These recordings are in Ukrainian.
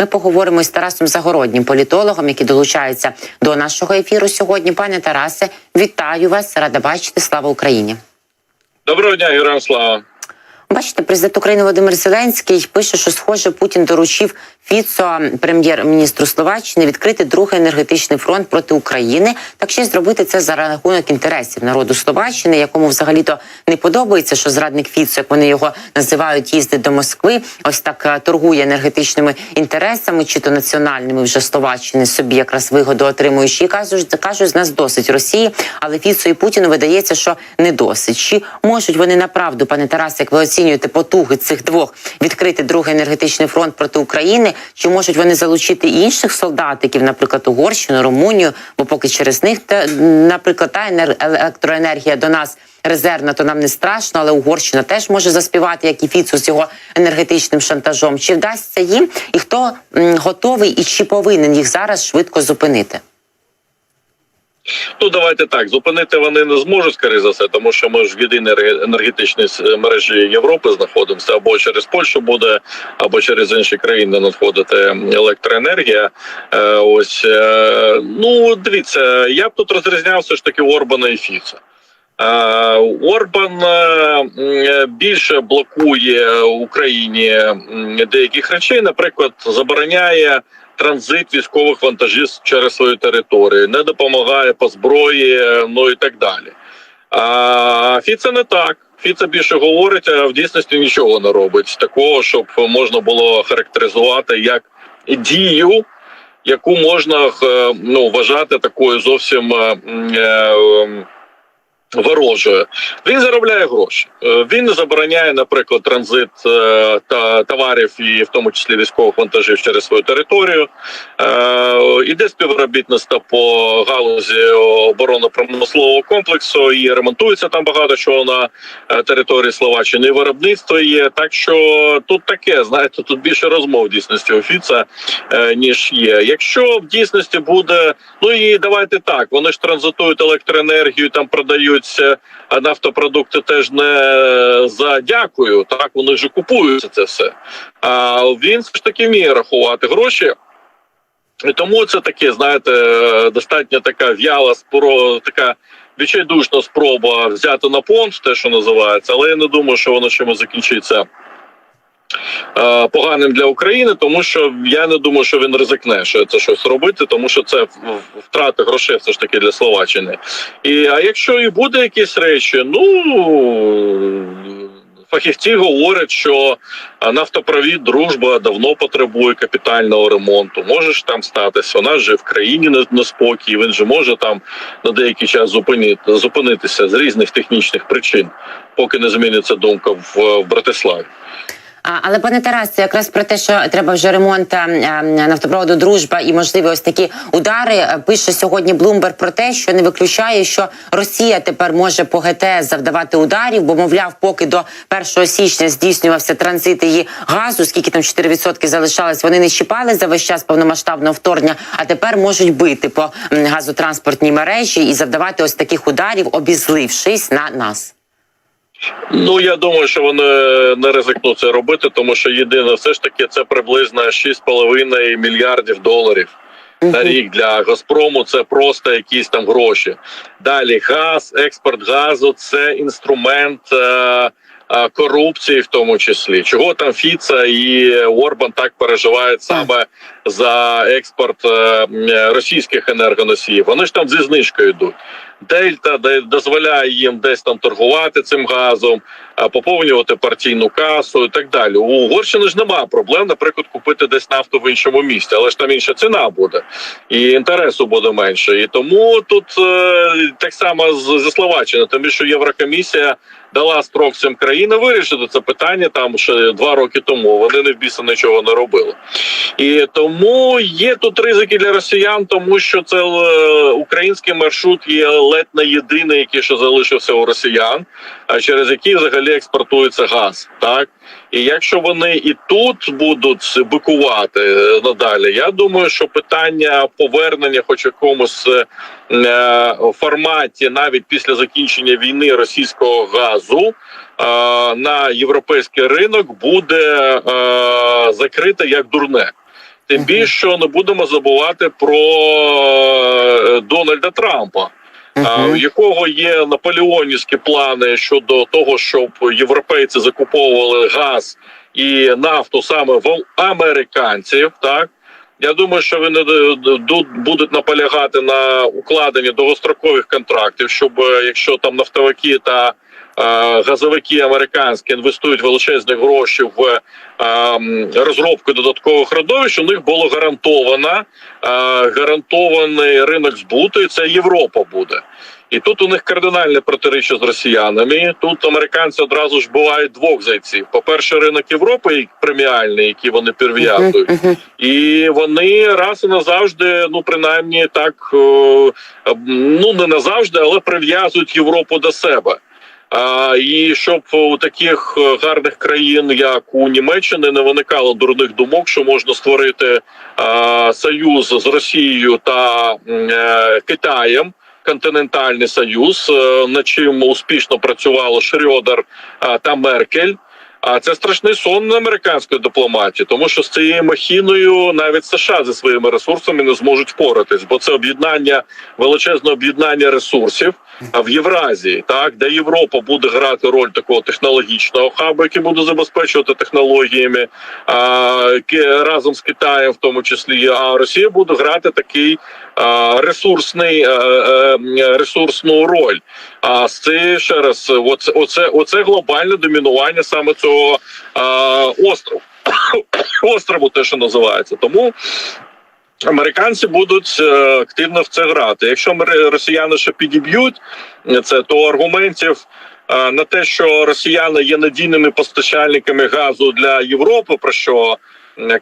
Ми поговоримо з Тарасом Загороднім, політологом, який долучається до нашого ефіру сьогодні. Пане Тарасе, вітаю вас! Рада бачити. Слава Україні! Доброго дня, героям слава. Бачите, президент України Володимир Зеленський пише, що схоже Путін доручив Фіцо, прем'єр-міністру Словаччини, відкрити другий енергетичний фронт проти України, так ще й зробити це за рахунок інтересів народу Словаччини, якому взагалі-то не подобається, що зрадник Фіцо, як вони його називають, їздить до Москви. Ось так е, торгує енергетичними інтересами, чи то національними вже Словаччини собі якраз вигоду отримуючи. І кажуть, кажуть, з нас досить Росії, але Фіцо і Путіну видається, що не досить. Чи можуть вони направду, пане Тарасе, як ви оцінюєте потуги цих двох відкрити другий енергетичний фронт проти України? Чи можуть вони залучити інших солдатиків, наприклад, Угорщину, Румунію? Бо поки через них та, наприклад, та електроенергія до нас резервна, то нам не страшно, але Угорщина теж може заспівати, як і Фіцу з його енергетичним шантажом. Чи вдасться їм? І хто готовий і чи повинен їх зараз швидко зупинити? Ну давайте так. Зупинити вони не зможуть, скоріше за все, тому що ми ж в єдиній енергетичній мережі Європи знаходимося або через Польщу буде, або через інші країни надходити електроенергія. Е, ось е, ну дивіться, я б тут розрізняв все ж таки Орбана і Фіца. Е, Орбан більше блокує Україні деяких речей, наприклад, забороняє транзит військових вантажів через свою територію, не допомагає по зброї, ну і так далі. А Фіце не так. Фіце більше говорить, а в дійсності нічого не робить такого, щоб можна було характеризувати як дію, яку можна ну, вважати такою зовсім е, е, ворожою. Він заробляє гроші. Е, Він забороняє, наприклад, транзит е, та товарів і в тому числі військових вантажів через свою територію. Е, Іде співробітництво по галузі оборонно-промислового комплексу і ремонтується там багато чого на території Словаччини. Виробництво є. Так що тут таке, знаєте, тут більше розмов в дійсності у Фіца, е, ніж є. Якщо в дійсності буде, ну і давайте так, вони ж транзитують електроенергію, там а нафтопродукти теж не за дякую. Так вони ж купуються це все. А він все ж таки вміє рахувати гроші. І тому це таке, знаєте, достатньо така в'яла спроба, така відчайдушна спроба взяти на понт, те, що називається, але я не думаю, що воно чимось закінчиться. Е, Поганим для України, тому що я не думаю, що він ризикне що це щось робити, тому що це в- в- втрата грошей все ж таки для Словаччини. І а якщо і буде якісь речі, ну фахівці говорять, що нафтопровід дружба давно потребує капітального ремонту. Може ж там статися. Нас же в країні неспокій. Він же може там на деякий час зупинити зупинитися з різних технічних причин, поки не зміниться думка в, в Братиславі. Але пане Тарасе, якраз про те, що треба вже ремонт е, е, нафтопроводу дружба і можливі ось такі удари. е, Пише сьогодні Блумберг про те, що не виключає, що Росія тепер може по ГТС завдавати ударів, бо мовляв, поки до 1 січня здійснювався транзит її газу, скільки там 4% залишалось, вони не щіпали за весь час повномасштабного вторгнення, а тепер можуть бити по газотранспортній мережі і завдавати ось таких ударів, обізлившись на нас. Ну я думаю, що вони не ризикнуть це робити, тому що єдине, все ж таки, це приблизно 6,5 мільярдів доларів. На рік для Газпрому це просто якісь там гроші. Далі газ, експорт газу це інструмент е, корупції, в тому числі. Чого там Фіца і Орбан так переживають саме за експорт е, російських енергоносіїв? Вони ж там зі знижкою йдуть. Дельта де- дозволяє їм десь там торгувати цим газом, а, поповнювати партійну касу і так далі. У Угорщини ж немає проблем, наприклад, купити десь нафту в іншому місті, але ж там інша ціна буде і інтересу буде менше. І тому тут е, так само з, зі Словаччини, тим більше Єврокомісія дала строк цим країнам вирішити це питання там ще два роки тому. Вони не в біса нічого не робили. І тому є тут ризики для росіян, тому що це е, український маршрут є ледь не єдиний, який ще залишився у росіян, а через який взагалі експортується газ. Так і якщо вони і тут будуть бикувати е, надалі, я думаю, що питання повернення, хоч якомусь е, форматі, навіть після закінчення війни російського газу. е, На європейський ринок буде закрите як дурне, Тим більше що не будемо забувати про Дональда Трампа, у якого є наполеонівські плани щодо того, щоб європейці закуповували газ і нафту саме в американців. Так я думаю, що вони будуть наполягати на укладенні довгострокових контрактів, щоб е, якщо там нафтовики та газовики американські інвестують величезні гроші в розробку додаткових родовищ, у них було гарантовано гарантований ринок збуту, і це Європа буде. І тут у них кардинальне протиріччя з росіянами. Тут американці одразу ж бувають двох зайців. По перше, ринок Європи преміальний, який вони мгм. І вони раз і назавжди, ну принаймні так, ну не назавжди, але прив'язують Європу до себе. А, і щоб у таких е, гарних країн, як у Німеччини, не виникало дурних думок, що можна створити а, союз з Росією та м, е, Китаєм. Континентальний союз, е, над чим успішно працювало Шрьодер та Меркель. А це страшний сон американської дипломатії, тому що з цією махіною навіть США зі своїми ресурсами не зможуть впоратись, бо це об'єднання величезне об'єднання ресурсів а в Євразії, так де Європа буде грати роль такого технологічного хабу, який буде забезпечувати технологіями а, разом з Китаєм, в тому числі, а Росія буде грати такий ресурсний е, е, ресурсну роль. А це ще раз, оце, оце, оце глобальне домінування саме цього острову. острову, те, що називається. Тому американці будуть е, активно в це грати. Якщо росіяни ще підіб'ють це, то аргументів. е, На те, що росіяни є надійними постачальниками газу для Європи, про що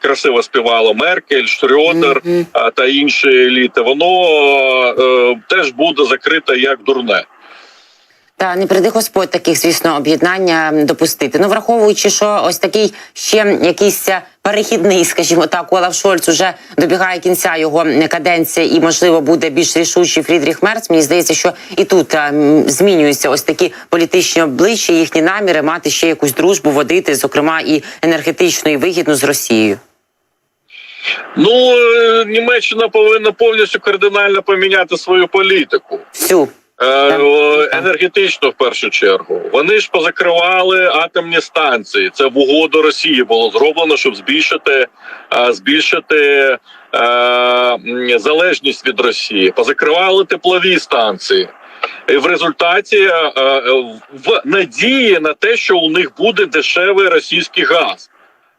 красиво співала Меркель, Шрьодер mm -hmm. та інші еліти, воно е, теж буде закрите як дурне. Та не приди Господь таких, звісно, об'єднання допустити. Ну, враховуючи, що ось такий ще якийсь е, перехідний, скажімо так, Олаф Шольц уже добігає кінця його каденція, і можливо буде більш рішучий Фрідріх Мерц. Мені здається, що і тут е, м, змінюються ось такі політичні обличчя, їхні наміри мати ще якусь дружбу водити, зокрема і енергетичну, і вигідну з Росією. Ну е, Німеччина повинна повністю кардинально поміняти свою політику. Всю Е, енергетично в першу чергу. Вони ж позакривали атомні станції. Це в угоду Росії було зроблено, щоб збільшити, е, збільшити е, залежність від Росії. Позакривали теплові станції. І в результаті е, е, в надії на те, що у них буде дешевий російський газ.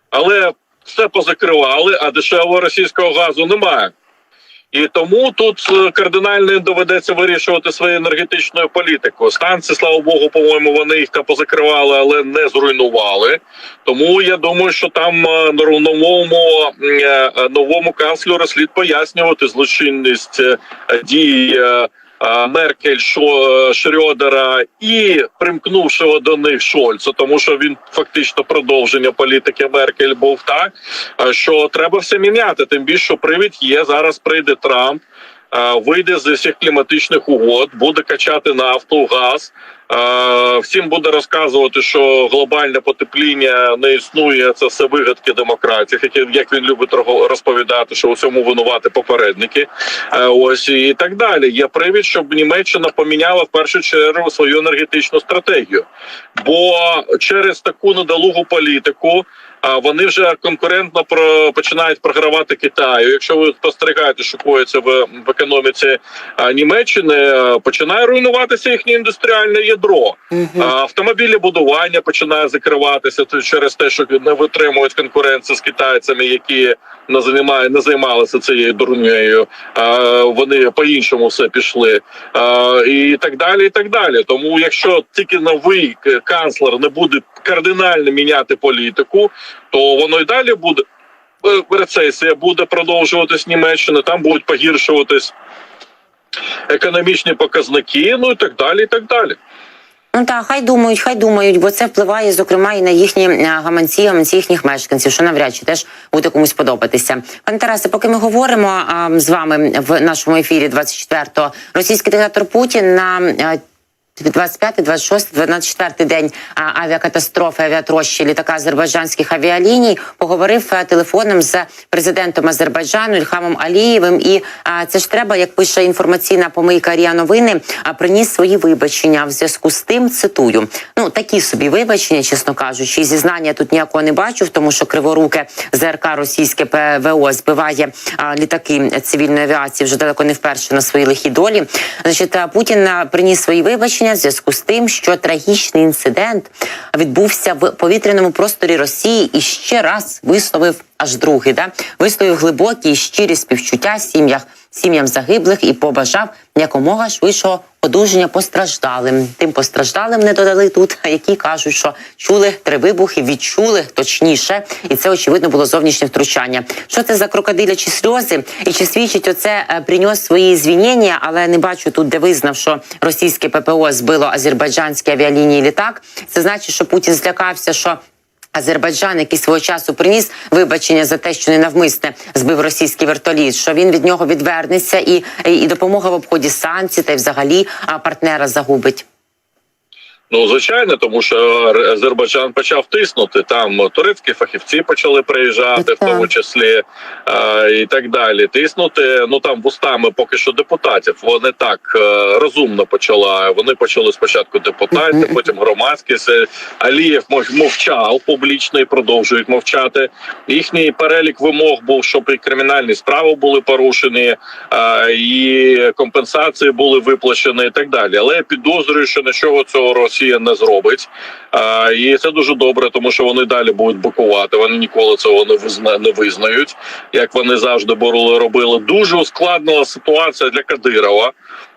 Але все позакривали, а дешевого російського газу немає. І тому тут е, кардинально доведеться вирішувати свою енергетичну політику. Станції, слава Богу, по-моєму, вони їх та позакривали, але не зруйнували. Тому я думаю, що там е, новому е, новому канцлеру слід пояснювати злочинність дії. Е, е, Меркель, Шо- Шрьодера і примкнувшого до них Шольца, тому що він фактично продовження політики Меркель був так, е, що треба все міняти. Тим більше що привід є. Зараз прийде Трамп, е, вийде з усіх кліматичних угод, буде качати нафту, газ. Е, Всім буде розказувати, що глобальне потепління не існує. Це все вигадки демократів, які як він любить розповідати, що у цьому винувати попередники. Е, Ось і так далі. Є привід, щоб Німеччина поміняла в першу чергу свою енергетичну стратегію, бо через таку недолугу політику. А вони вже конкурентно про починають програвати Китаю. Якщо ви спостерігаєте, що коїться в, в економіці Німеччини, е, починає руйнуватися їхнє індустріальне ядро. А, Автомобілі будування починає закриватися через те, що не витримують конкуренцію з китайцями, які не займає, не займалися цією дурнею. Вони по іншому все пішли, і так далі. І так далі. Тому, якщо тільки новий канцлер не буде кардинально міняти політику, то воно й далі буде. е, Рецесія буде продовжуватись Німеччина, там будуть погіршуватись економічні показники, ну і так далі. і так далі. Ну так, хай думають, хай думають, бо це впливає, зокрема, і на їхні е, гаманці, гаманці їхніх мешканців, що навряд чи теж буде комусь подобатися. Пане Тарасе, поки ми говоримо а, з вами в нашому ефірі 24-го, російський диктатор Путін на. Е, 25, 26, 24 день авіакатастрофи авіатрощі літака азербайджанських авіаліній поговорив е, телефоном з президентом Азербайджану Ільхамом Алієвим. І це ж треба, як пише інформаційна помийка Ріа Новини, приніс свої вибачення в зв'язку з тим. Цитую: ну такі собі вибачення, чесно кажучи, зізнання тут ніякого не бачу, тому що криворуке ЗРК російське ПВО збиває літаки цивільної авіації вже далеко не вперше на своїй лихій долі. Значить, а, Путін а, приніс свої вибачення в зв'язку з тим, що трагічний інцидент відбувся в повітряному просторі Росії і ще раз висловив аж другий, да? Висловив глибокі і щирі співчуття сім'ях сім'ям загиблих і побажав якомога швидшого одужання постраждалим. Тим постраждалим не додали тут, які кажуть, що чули три вибухи, відчули точніше, і це очевидно було зовнішнє втручання. Що це за крокодилячі сльози? І чи свідчить оце е, принес свої звінення, але не бачу тут, де визнав, що російське ППО збило азербайджанські авіалінії літак. Це значить, що Путін злякався, що. Азербайджан, який свого часу приніс вибачення за те, що ненавмисне збив російський вертоліт, що він від нього відвернеться, і, і допомога в обході санкцій та й взагалі партнера загубить. Ну, звичайно, тому що Азербайджан почав тиснути. Там турецькі фахівці почали приїжджати, в тому числі е, і так далі. Тиснути. Ну там вустами поки що депутатів. Вони так е, розумно почала. Вони почали спочатку депутати, потім громадськість. Алієв мовчав публічно і продовжують мовчати. Їхній перелік вимог був, щоб і кримінальні справи були порушені, е, і компенсації були виплачені, і так далі. Але я підозрюю, що нічого цього Росія не зробить. Е, І це дуже добре, тому що вони далі будуть бокувати. Вони ніколи цього не визна не визнають, як вони завжди були робили. Дуже ускладнила ситуація для Кадирова.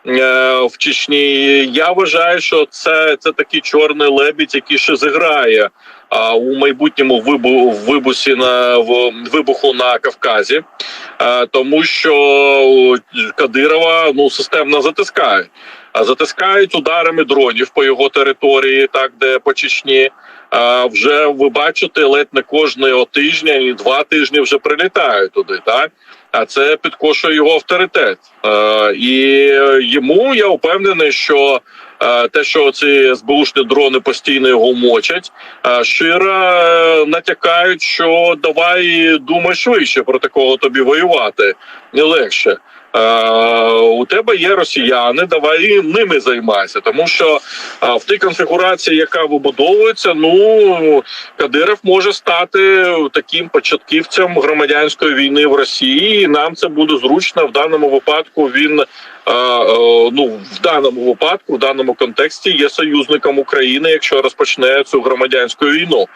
е, В Чечні я вважаю, що це, це такий чорний лебідь, який ще зіграє а, у майбутньому вибу, вибусі на в, вибуху на Кавказі, а, тому що Кадирова ну системно затискають. А затискають ударами дронів по його території, так де по Чечні. А вже ви бачите, ледь не кожного тижня і два тижні вже прилітають туди, так а це підкошує його авторитет. Е, і йому я впевнений, що е, те, що ці СБУшні дрони постійно його мочать, е, щиро е, натякають, що давай думай швидше про такого тобі воювати не легше. Е, у тебе є росіяни, давай ними займайся, тому що е, в тій конфігурації, яка вибудовується, ну Кадиров може стати таким початківцем громадянської війни в Росії. і Нам це буде зручно в даному випадку. Він ну в даному випадку, в даному контексті є союзником України, якщо розпочне цю громадянську війну.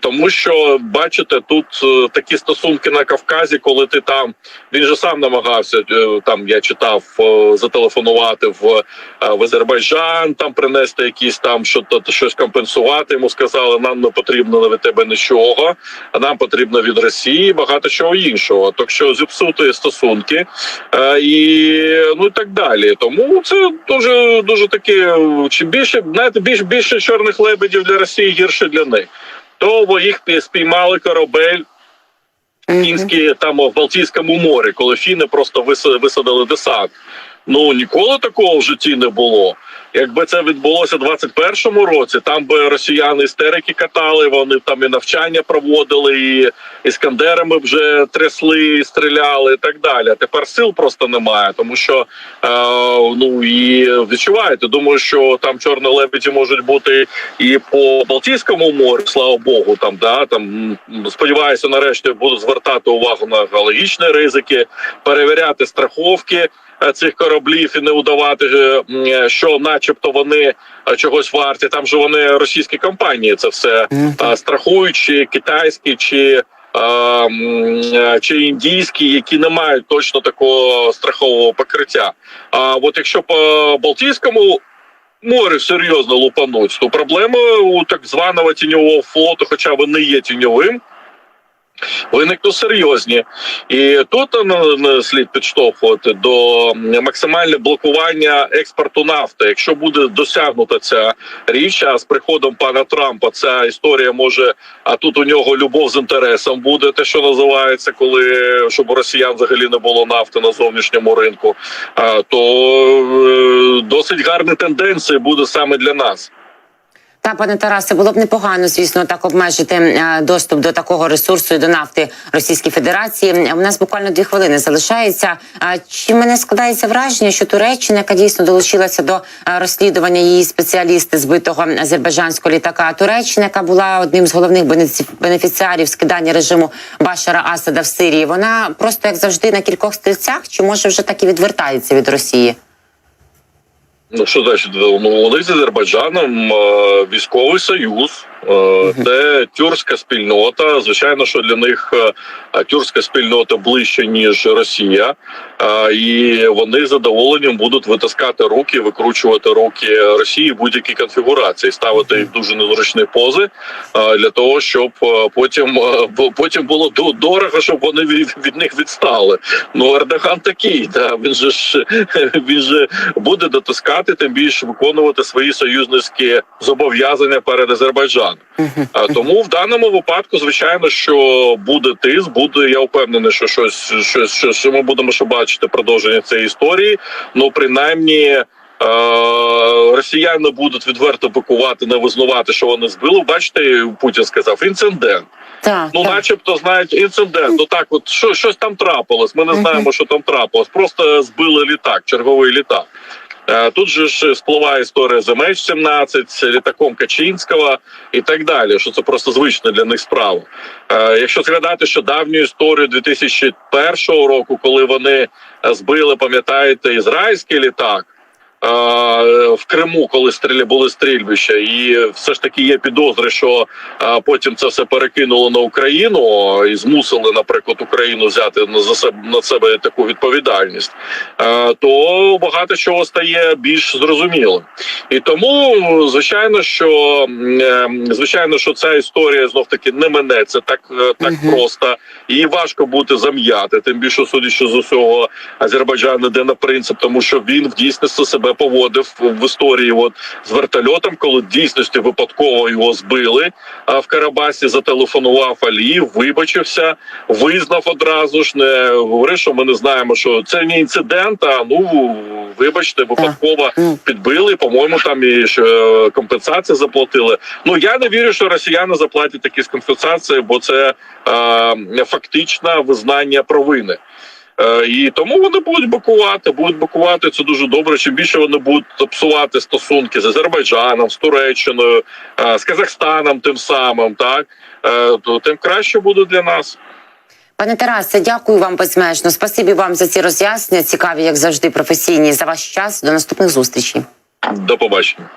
Тому, що бачите, тут е, такі стосунки на Кавказі, коли ти там він же сам намагався е, там. Я читав е, зателефонувати в, е, в Азербайджан, там принести якісь там що то щось компенсувати. Йому сказали, нам не потрібно від тебе нічого, а нам потрібно від Росії багато чого іншого. Так що зіпсути стосунки е, і ну так далі. Тому це дуже дуже таке. Чим більше знаєте, більш більше чорних лебедів для Росії гірше для них. Того їх спіймали корабель фінські там в Балтійському морі, коли фіни просто висадили десант. Ну ніколи такого в житті не було. Якби це відбулося в 21-му році, там би росіяни істерики катали, вони там і навчання проводили, і іскандерами вже трясли, і стріляли і так далі. Тепер сил просто немає, тому що е, ну і відчуваєте. Думаю, що там чорні лебеді можуть бути і по Балтійському морю, слава Богу, там да там сподіваюся, нарешті будуть звертати увагу на екологічні ризики, перевіряти страховки цих кораблів і не удавати, е, е, що, начебто, вони е, чогось варті. Там же вони російські компанії, це все е, страхують, чи китайські, чи. е, е, Чи індійські, які не мають точно такого страхового покриття. А от якщо по Балтійському морю серйозно лупануть, то проблема у так званого тіньового флоту, хоча вони є тіньовим, виникнуть серйозні. І тут е, слід підштовхувати до максимальне блокування експорту нафти. Якщо буде досягнута ця річ, а з приходом пана Трампа ця історія може. А тут у нього любов з інтересом буде те, що називається, коли щоб у росіян взагалі не було нафти на зовнішньому ринку. То е, досить гарні тенденції буде саме для нас. Та пане Тарасе, було б непогано, звісно, так обмежити е, доступ до такого ресурсу і до нафти Російської Федерації. У нас буквально дві хвилини залишається. Чи мене складається враження, що Туреччина, яка дійсно долучилася до е, розслідування її спеціалісти збитого азербайджанського літака, Туреччина, яка була одним з головних бенефі- бенефіціарів скидання режиму Башара Асада в Сирії, вона просто як завжди на кількох стрільцях, чи може вже так і відвертається від Росії? Ну що значить, ну вони з Азербайджаном е, військовий союз, це тюркська спільнота. Звичайно, що для них е, тюркська спільнота ближче ніж Росія, е, і вони з задоволенням будуть витискати руки, викручувати руки Росії в будь-якій конфігурації, ставити їх дуже незручні пози е, для того, щоб е, потім е, потім було до- дорого, щоб вони від, від них відстали. Ну Ердоган такий, да він же ж він же буде дотискати, тим більше виконувати свої союзницькі зобов'язання перед Азербайджаном. А тому в даному випадку, звичайно, що буде тиск, буде. Я впевнений, що щось, щось, щось що ми будемо ще бачити продовження цієї історії. Ну принаймні. е, Росіяни будуть відверто бикувати, не визнавати, що вони збили. Бачите, Путін сказав інцидент. Так, Ну, так. начебто, знають, інцидент. Ну так, от що, щось там трапилось. Ми не знаємо, що там трапилось. Просто збили літак, черговий літак. Е, Тут же ж спливає історія з MH17, літаком Качинського і так далі. Що це просто звична для них справа. Е, Якщо згадати, що давню історію 2001 року, коли вони е, збили, пам'ятаєте, ізраїльський літак. Е, В Криму, коли стрілі були стрільбища, і все ж таки є підозри, що потім це все перекинуло на Україну і змусили, наприклад, Україну взяти на за себе на себе таку відповідальність, е, то багато чого стає більш зрозумілим. І тому, звичайно, що е, звичайно, що ця історія знов таки не минеться так, е, так Мгм. просто. Її важко буде зам'яти. Тим більше, судячи з усього, Азербайджан іде на принцип, тому що він в дійсності себе поводив в історії. От з вертольотом, коли в дійсності випадково його збили. А в Карабасі зателефонував Аліїв, вибачився, визнав одразу ж. Не говорив, що ми не знаємо, що це не інцидент. А ну вибачте, випадково підбили. По-моєму, там і ще компенсації заплатили. Ну я не вірю, що росіяни заплатять такі компенсації, бо це е, фактичне визнання провини. Е, І тому вони будуть бакувати, будуть бакувати це дуже добре. Чим більше вони будуть псувати стосунки з Азербайджаном, з Туреччиною, е, з Казахстаном, тим самим, так е, то тим краще буде для нас. Пане Тарасе, дякую вам безмежно. Спасибі вам за ці роз'яснення. Цікаві, як завжди, професійні за ваш час. До наступних зустрічей. До побачення.